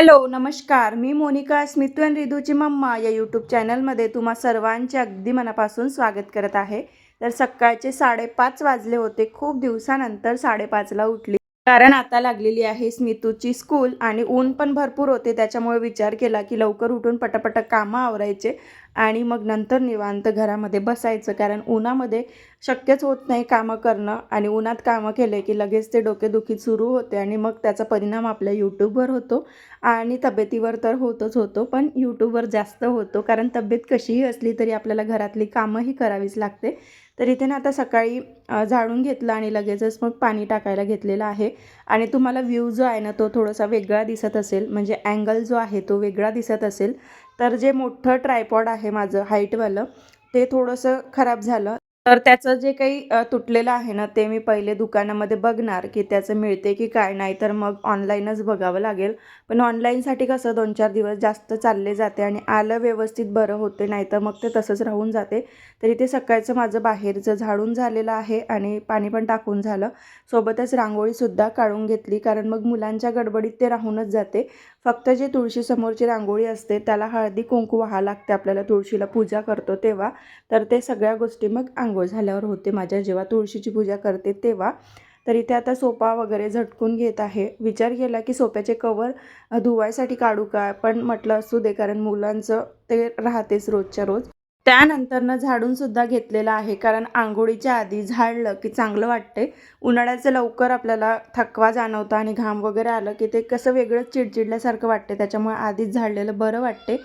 Hello नमस्कार. मी Monika Smitu and रिदूची मम्मा या यूट्यूब चॅनलमध्ये तुम्हा सर्वांचे अगदी मनापासून स्वागत करत आहे. तर सकाळचे साडेपाच वाजले होते. खूप दिवसानंतर साडेपाचला उठली. कारण आता लागलेली आहे स्मितूची स्कूल आणि ऊन पण भरपूर होते. त्याच्यामुळे विचार केला की लवकर उठून पटापट कामं आवरायचे आणि मग नंतर निवांत घरामध्ये बसायचं. कारण उन्हामध्ये शक्यच होत नाही कामं करणं आणि उन्हात कामं केले की लगेच ते डोकेदुखी सुरू होते आणि मग त्याचा परिणाम आपल्या यूट्यूबवर होतो आणि तब्येतीवर तर होतच होतो पण यूट्यूबवर जास्त होतो. कारण तब्येत कशीही असली तरी आपल्याला घरातली कामंही करावीच लागते. तर इथे ना आता सकाळी झाडून घेतलं आणि लगेचच मग पाणी टाकायला घेतलेलं आहे. आणि तुम्हाला व्ह्यू जो आहे ना तो थोडासा वेगळा दिसत असेल. म्हणजे अँगल जो आहे तो वेगळा दिसत असेल. तर जे मोठं ट्रायपॉड आहे माझं हाईटवालं ते थोडंसं खराब झालं. तर त्याचं जे काही तुटलेलं आहे ना ते मी पहिले दुकानामध्ये बघणार की त्याचं मिळते की काय नाही तर मग ऑनलाईनच बघावं लागेल. पण ऑनलाईनसाठी कसं दोन चार दिवस जास्त चालले जाते आणि आलं व्यवस्थित बरं होते नाही तर मग ते तसंच राहून जाते. तर इथे सकाळचं माझं बाहेरचं झाडून झालेलं आहे आणि पाणी पण टाकून झालं. सोबतच रांगोळीसुद्धा काढून घेतली कारण मग मुलांच्या गडबडीत ते राहूनच जाते. फक्त जे तुळशीसमोरची रांगोळी असते त्याला हळदी कुंकू व्हा लागते आपल्याला तुळशीला पूजा करतो तेव्हा तर ते सगळ्या गोष्टी मग आंघोळ झाल्यावर होते माझ्या जेव्हा तुळशीची पूजा करते तेव्हा. तर इथे आता सोपा वगैरे झटकून घेत आहे. विचार केला की सोप्याचे कवर धुवायसाठी काढू का? पण म्हटलं असू दे कारण मुलांचं ते राहतेच रोजच्या रोज. त्यानंतरनं झाडूनसुद्धा घेतलेलं आहे. कारण आंघोळीच्या आधी झाडलं की चांगलं वाटते उन्हाळ्याचं लवकर आपल्याला थकवा जाणवतं आणि घाम वगैरे आलं की ते कसं वेगळंच चिडचिडल्यासारखं वाटते त्याच्यामुळे आधीच झाडलेलं बरं वाटते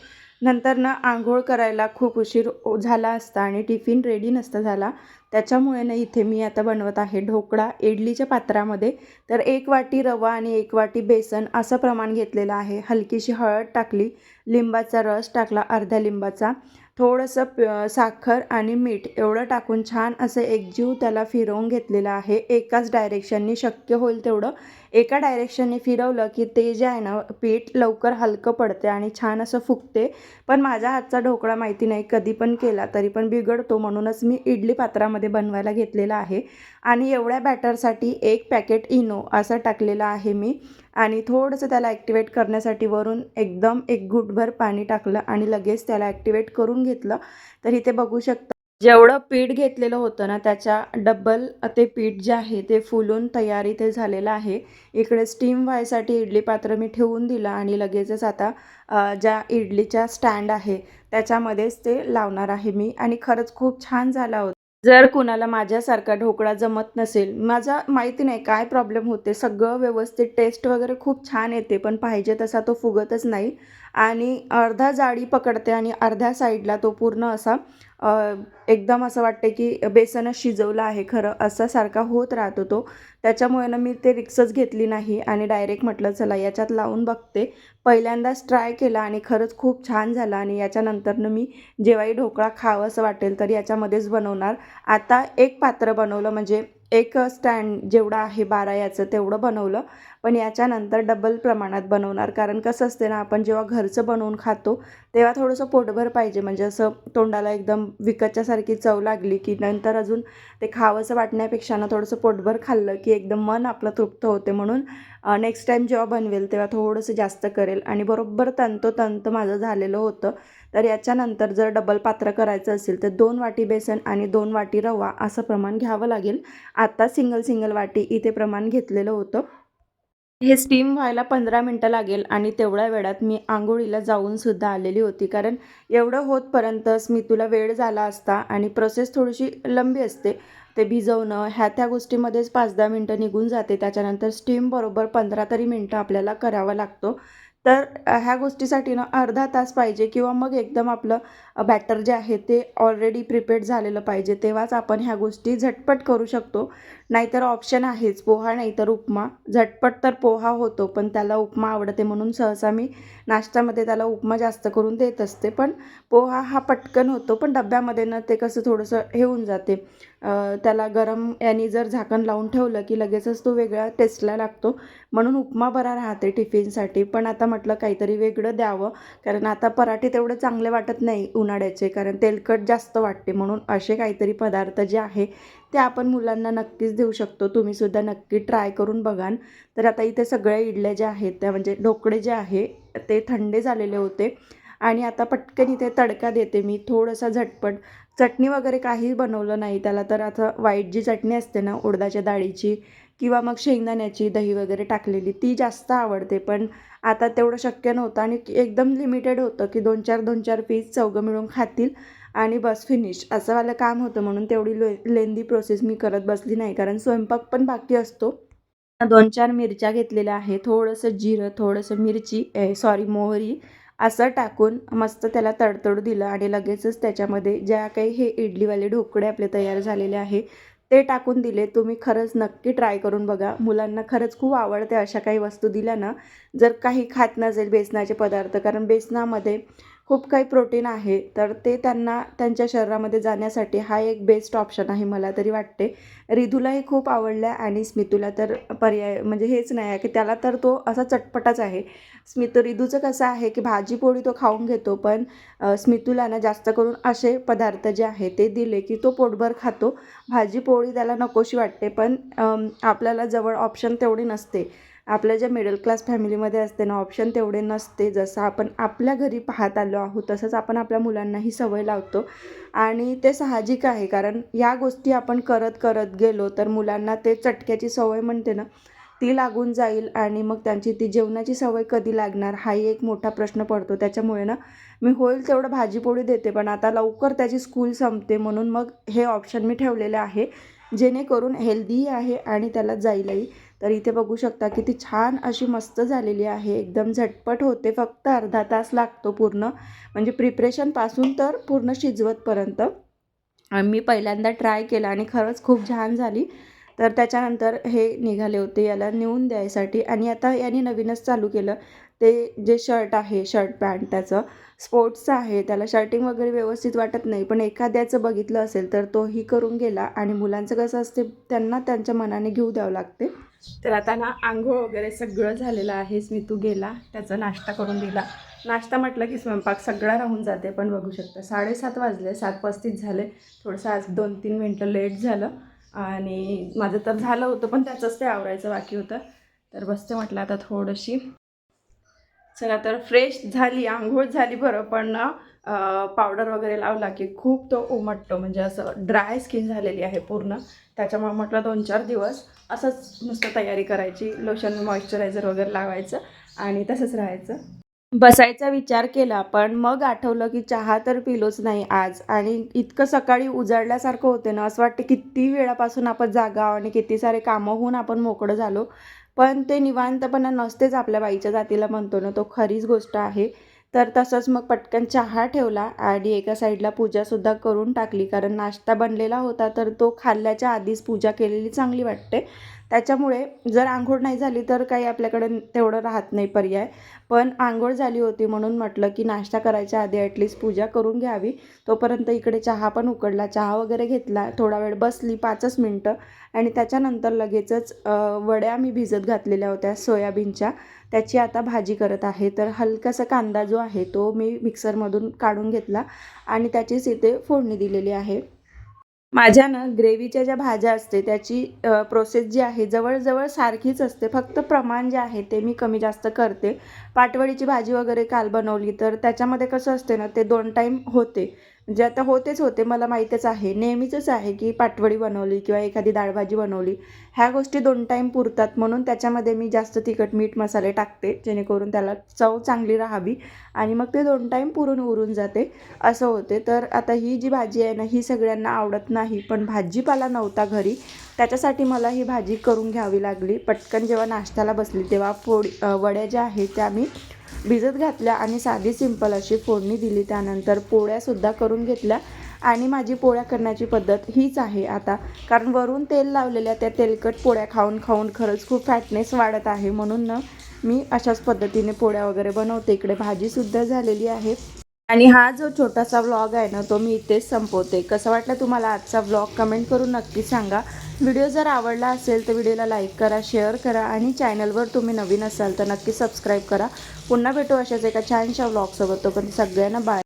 नंतरनं आंघोळ करायला खूप उशीर झाला असता आणि टिफिन रेडी नसता झाला. त्याच्यामुळे ना इथे मी आता बनवत आहे ढोकळा. इडलीच्या पात्रामध्ये तर एक वाटी रवा आणि एक वाटी बेसन असं प्रमाण घेतलेलं आहे. हलकीशी हळद टाकली. लिंबाचा रस टाकला. अर्ध्या लिंबाचा. थोडंसं प साखर आणि मीठ एवढं टाकून छान असं एकजीव त्याला फिरवून घेतलेलं आहे. एकाच डायरेक्शननी शक्य होईल तेवढं. एका डायरेक्शनने फिरवलं की ते जे आहे ना पीठ लवकर हलकं पडते आणि छान असं फुगते. पण माझ्या हातचा ढोकळा माहिती नाही कधी पण केला तरी पण बिघडतो म्हणूनच मी इडली पात्रामध्ये बनवायला घेतलेला आहे. आणि एवढ्या बॅटरसाठी एक पॅकेट इनो असं टाकलेलं आहे मी. आणि थोडंसं त्याला ॲक्टिवेट करण्यासाठी वरून एकदम एक घुटभर पाणी टाकलं आणि लगेच त्याला ॲक्टिवेट करून घेतलं. तर इथे बघू शकता जेवढं पीठ घेतलेलं होतं ना त्याच्या डबल ते पीठ जे आहे ते फुलून तयारी ते झालेलं आहे. इकडे स्टीम व्हायसाठी इडली पात्र मी ठेवून दिलं आणि लगेचच आता ज्या इडलीच्या स्टँड आहे त्याच्यामध्येच ते लावणार आहे मी. आणि खरंच खूप छान झाला होता. जर कुणाला माझ्यासारखा ढोकळा जमत नसेल माझा माहिती नाही काय प्रॉब्लेम होते सगळं व्यवस्थित टेस्ट वगैरे खूप छान येते पण पाहिजे तसा तो फुगतच नाही. आणि अर्धा जाडी पकडते आणि अर्ध्या साईडला तो पूर्ण असा एकदम असं वाटते की बेसनच शिजवलं आहे खरं असा सारखा होत राहतो तो. त्याच्यामुळे ना मी ते रिक्सच घेतली नाही आणि डायरेक्ट म्हटलं चला याच्यात लावून बघते. पहिल्यांदाच ट्राय केला आणि खरंच खूप छान झाला आणि याच्यानंतरनं मी जेव्हाही ढोकळा खावं असं वाटेल तर याच्यामध्येच बनवणार. आता एक पात्र बनवलं म्हणजे एक स्टँड जेवढं आहे बारा याचं तेवढं बनवलं. पण याच्यानंतर डबल प्रमाणात बनवणार. कारण कसं असते ना आपण जेव्हा घरचं बनवून खातो तेव्हा थोडंसं पोटभर पाहिजे. म्हणजे असं तोंडाला एकदम विकतच्यासारखी चव लागली की नंतर अजून ते खावंसं वाटण्यापेक्षा ना थोडंसं पोटभर खाल्लं की एकदम मन आपलं तृप्त होते म्हणून नेक्स्ट टाईम जेव्हा बनवेल तेव्हा थोडंसं जास्त करेल. आणि बरोबर तंतोतंत माझं झालेलं होतं. तर याच्यानंतर जर डबल पात्र करायचं असेल तर दोन वाटी बेसन आणि दोन वाटी रवा असं प्रमाण घ्यावं लागेल. आता सिंगल सिंगल वाटी इथे प्रमाण घेतलेलं होतं. हे स्टीम व्हायला पंधरा मिनटं लागेल आणि तेवढ्या वेळात मी आंघोळीला जाऊन सुद्धा आलेली होती. कारण एवढं होतपर्यंतच मी तुला वेळ झाला असता आणि प्रोसेस थोडीशी लंबी असते. ते भिजवणं ह्या त्या गोष्टीमध्येच पाच दहा मिनटं निघून जाते. त्याच्यानंतर स्टीम बरोबर पंधरा तरी मिनटं आपल्याला करावा लागतो. तर ह्या गोष्टीसाठी ना अर्धा तास पाहिजे किंवा मग एकदम आपलं बॅटर जे आहे ते ऑलरेडी प्रिपेड झालेलं पाहिजे. तेव्हाच आपण ह्या गोष्टी झटपट करू शकतो. नाहीतर ऑप्शन आहेच पोहा नाहीतर उपमा. झटपट तर पोहा होतो पण त्याला उपमा आवडते म्हणून सहसा मी नाश्त्यामध्ये त्याला उपमा जास्त करून देत असते. पण पोहा हा पटकन होतो पण डब्यामध्ये ना ते कसं थोडंसं हे होऊन जाते. त्याला गरम याने जर झाकण लावून ठेवलं की लगेचच तो वेगळा टेस्टला लागतो. म्हणून उपमा बरा राहते टिफिनसाठी पण आता म्हटलं काहीतरी वेगळं द्यावं. कारण आता पराठे तेवढे चांगले वाटत नाही. उन्हाळ्याचे कारण तेलकट जास्त वाटते म्हणून असे काहीतरी पदार्थ जे आहे ते आपण मुलांना नक्कीच देऊ शकतो. तुम्हीसुद्धा नक्की ट्राय करून बघाल तर आता इथे सगळ्या इडल्या ज्या आहेत त्या म्हणजे ढोकळे जे आहे ते थंडे झालेले होते. आणि आता पटकन इथे तडका देते मी थोडंसं झटपट. चटणी वगैरे काही बनवलं नाही त्याला तर आता वाईट जी चटणी असते ना उडदाच्या डाळीची किंवा मग शेंगदाण्याची दही वगैरे टाकलेली ती जास्त आवडते. पण आता तेवढं शक्य नव्हतं आणि एकदम लिमिटेड होतं की दोन चार दोन चार पीस चौघं मिळून खातील आणि बस फिनिश असं वालं काम होतं म्हणून तेवढी ले लेंदी प्रोसेस मी करत बसली नाही. कारण स्वयंपाक पण बाकी असतो. दोन चार मिरच्या घेतलेल्या आहे थोडंसं जिरं थोडंसं मिरची सॉरी मोहरी असं टाकून मस्त त्याला तडतड दिलं आणि लगेचच त्याच्यामध्ये ज्या काही हे इडलीवाले ढोकळे आपले तयार झालेले आहे ते टाकून दिले. तुम्ही खरंच नक्की ट्राय करून बघा. मुलांना खरंच खूप आवडते अशा काही वस्तू दिल्या ना जर काही खात नसेल बेसनाचे पदार्थ. कारण बेसनामध्ये खूप काही प्रोटीन आहे तर ते त्यांना त्यांच्या शरीरामध्ये जाण्यासाठी हा एक बेस्ट ऑप्शन आहे मला तरी वाटते. रिधूलाही खूप आवडल्या आणि स्मितूला तर पर्याय म्हणजे हेच नाही आहे की त्याला तर तो असा चटपटाच आहे. स्मित रिधूचं कसं आहे की भाजी पोळी तो खाऊन घेतो पण स्मितूला ना जास्त करून असे पदार्थ जे आहे ते दिले की तो पोटभर खातो. भाजी पोळी त्याला नकोशी वाटते पण आपल्याला जवळ ऑप्शन तेवढी नसते. आपल्या ज्या मिडल क्लास फॅमिलीमध्ये असते ना ऑप्शन तेवढे नसते. जसं आपण आपल्या घरी पाहत आलो आहोत तसंच आपण आपल्या मुलांनाही सवय लावतो. आणि ते साहजिक आहे कारण या गोष्टी आपण करत करत गेलो तर मुलांना ते चटक्याची सवय म्हणते ना ती लागून जाईल आणि मग त्यांची ती जेवणाची सवय कधी लागणार हाही एक मोठा प्रश्न पडतो. त्याच्यामुळे ना मी होईल तेवढं भाजीपोळी देते पण आता लवकर त्याची स्कूल संपते म्हणून मग हे ऑप्शन मी ठेवलेलं आहे जेणेकरून हेल्दीही आहे आणि त्याला जाईलही. तर इथे बघू शकता किती छान अशी मस्त झालेली आहे. एकदम झटपट होते फक्त अर्धा तास लागतो पूर्ण. म्हणजे प्रिपरेशनपासून तर पूर्ण शिजवतपर्यंत मी पहिल्यांदा ट्राय केला आणि खरंच खूप छान झाली. तर त्याच्यानंतर हे निघाले होते याला नेऊन द्यायसाठी. आणि आता याने नवीनच चालू केलं. ते जे शर्ट आहे शर्ट पॅन्ट त्याचं स्पोर्ट्सचं आहे. त्याला शर्टिंग वगैरे व्यवस्थित वाटत नाही. पण एखाद्याचं बघितलं असेल तर तोही करून गेला. आणि मुलांचं कसं असते त्यांना त्यांच्या मनाने घेऊ द्यावं लागते. तर आता ना आंघोळ वगैरे सगळं झालेलं आहे. स्मितू गेला त्याचा नाश्ता करून दिला. नाश्ता म्हटलं की स्वयंपाक सगळा राहून जाते पण बघू शकता. साडेसात वाजले सात पस्तीस झाले. थोडंसं आज दोन तीन मिनटं लेट झालं. आणि माझं तर झालं होतं पण त्याचंच ते आवरायचं बाकी होतं. तर बसते म्हटलं आता थोडीशी. चला तर फ्रेश झाली आंघोळ झाली बरं पण ना पावडर वगैरे लावला की खूप तो उमटतो. म्हणजे असं ड्राय स्किन झालेली आहे पूर्ण. त्याच्यामुळे म्हटलं दोन चार दिवस असंच नुसतं तयारी करायची. लोशन मॉइश्चरायझर वगैरे लावायचं आणि तसंच राहायचं. बसायचा विचार केला पण मग आठवलं की चहा तर पिलोच नाही आज. आणि इतकं सकाळी उजाडल्यासारखं होते ना असं वाटतं किती वेळापासून आपण जागा आणि किती सारे कामं होऊन आपण मोकळं झालो. पण ते निवांतपणा नसतेच आपल्या बाईच्या जातीला म्हणतो ना तो खरीच गोष्ट आहे. तर तसंच मग पटकन चहा ठेवला आणि एका साईडला पूजासुद्धा करून टाकली. कारण नाश्ता बनलेला होता तर तो खाल्ल्याच्या आधीच पूजा केलेली चांगली वाटते. त्याच्यामुळे जर आंघोळ नाही झाली तर काही आपल्याकडे तेवढं राहत नाही पर्याय. पण आंघोळ झाली होती म्हणून म्हटलं की नाश्ता करायच्या आधी ॲटलिस्ट पूजा करून घ्यावी. तोपर्यंत इकडे चहा पण उकडला. चहा वगैरे घेतला. थोडा वेळ बसली पाचच मिनटं. आणि त्याच्यानंतर लगेचच वड्या मी भिजत घातलेल्या होत्या सोयाबीनच्या. त्याची आता भाजी करत आहे. तर हलकासा कांदा जो आहे तो मी मिक्सरमधून काढून घेतला. आणि त्याचीच इथे फोडणी दिलेली आहे. माझ्या ना ग्रेव्हीच्या ज्या भाज्या असते त्याची प्रोसेस जी आहे जवळजवळ सारखीच असते. फक्त प्रमाण जे आहे ते मी कमी जास्त करते. पाटवडीची भाजी वगैरे काल बनवली तर त्याच्यामध्ये कसं असते ना ते दोन टाईम होते. म्हणजे आता होतेच होते मला माहीतच आहे. नेहमीचंच आहे की पाटवडी बनवली किंवा एखादी डाळभाजी बनवली ह्या गोष्टी दोन टाईम पुरतात. म्हणून त्याच्यामध्ये मी जास्त तिखट मीठ मसाले टाकते जेणेकरून त्याला चव चांगली राहावी आणि मग ते दोन टाईम पुरून उरून जाते. असं होते. तर आता ही जी भाजी आहे ना ही सगळ्यांना आवडत नाही पण भाजीपाला नव्हता घरी. त्याच्यासाठी मला ही भाजी करून घ्यावी लागली. पटकन जेव्हा नाश्त्याला बसली तेव्हा पोळी वड्या ज्या आहेत त्या मी भिजत घातल्या आणि साधी सिंपल अशी फोडणी दिली. त्यानंतर पोळ्यासुद्धा करून घेतल्या. आणि माझी पोळ्या करण्याची पद्धत हीच आहे आता. कारण वरून तेल लावलेल्या त्या तेलकट पोळ्या खाऊन खाऊन खरंच खूप फॅटनेस वाढत आहे. म्हणून ना मी अशाच पद्धतीने पोळ्या वगैरे बनवते. इकडे भाजीसुद्धा झालेली आहे. आणि हा जो छोटासा व्लॉग आहे ना तो मी इथेच संपवते. कसं वाटलं तुम्हाला आजचा व्लॉग कमेंट करून नक्की सांगा. व्हिडिओ जर आवडला असेल तर व्हिडिओला लाईक करा शेअर करा आणि चॅनलवर तुम्ही नवीन असाल तर नक्की सबस्क्राईब करा. पुन्हा भेटू अशाच एका छानशा व्लॉगसोबत पण सगळ्यांना बाय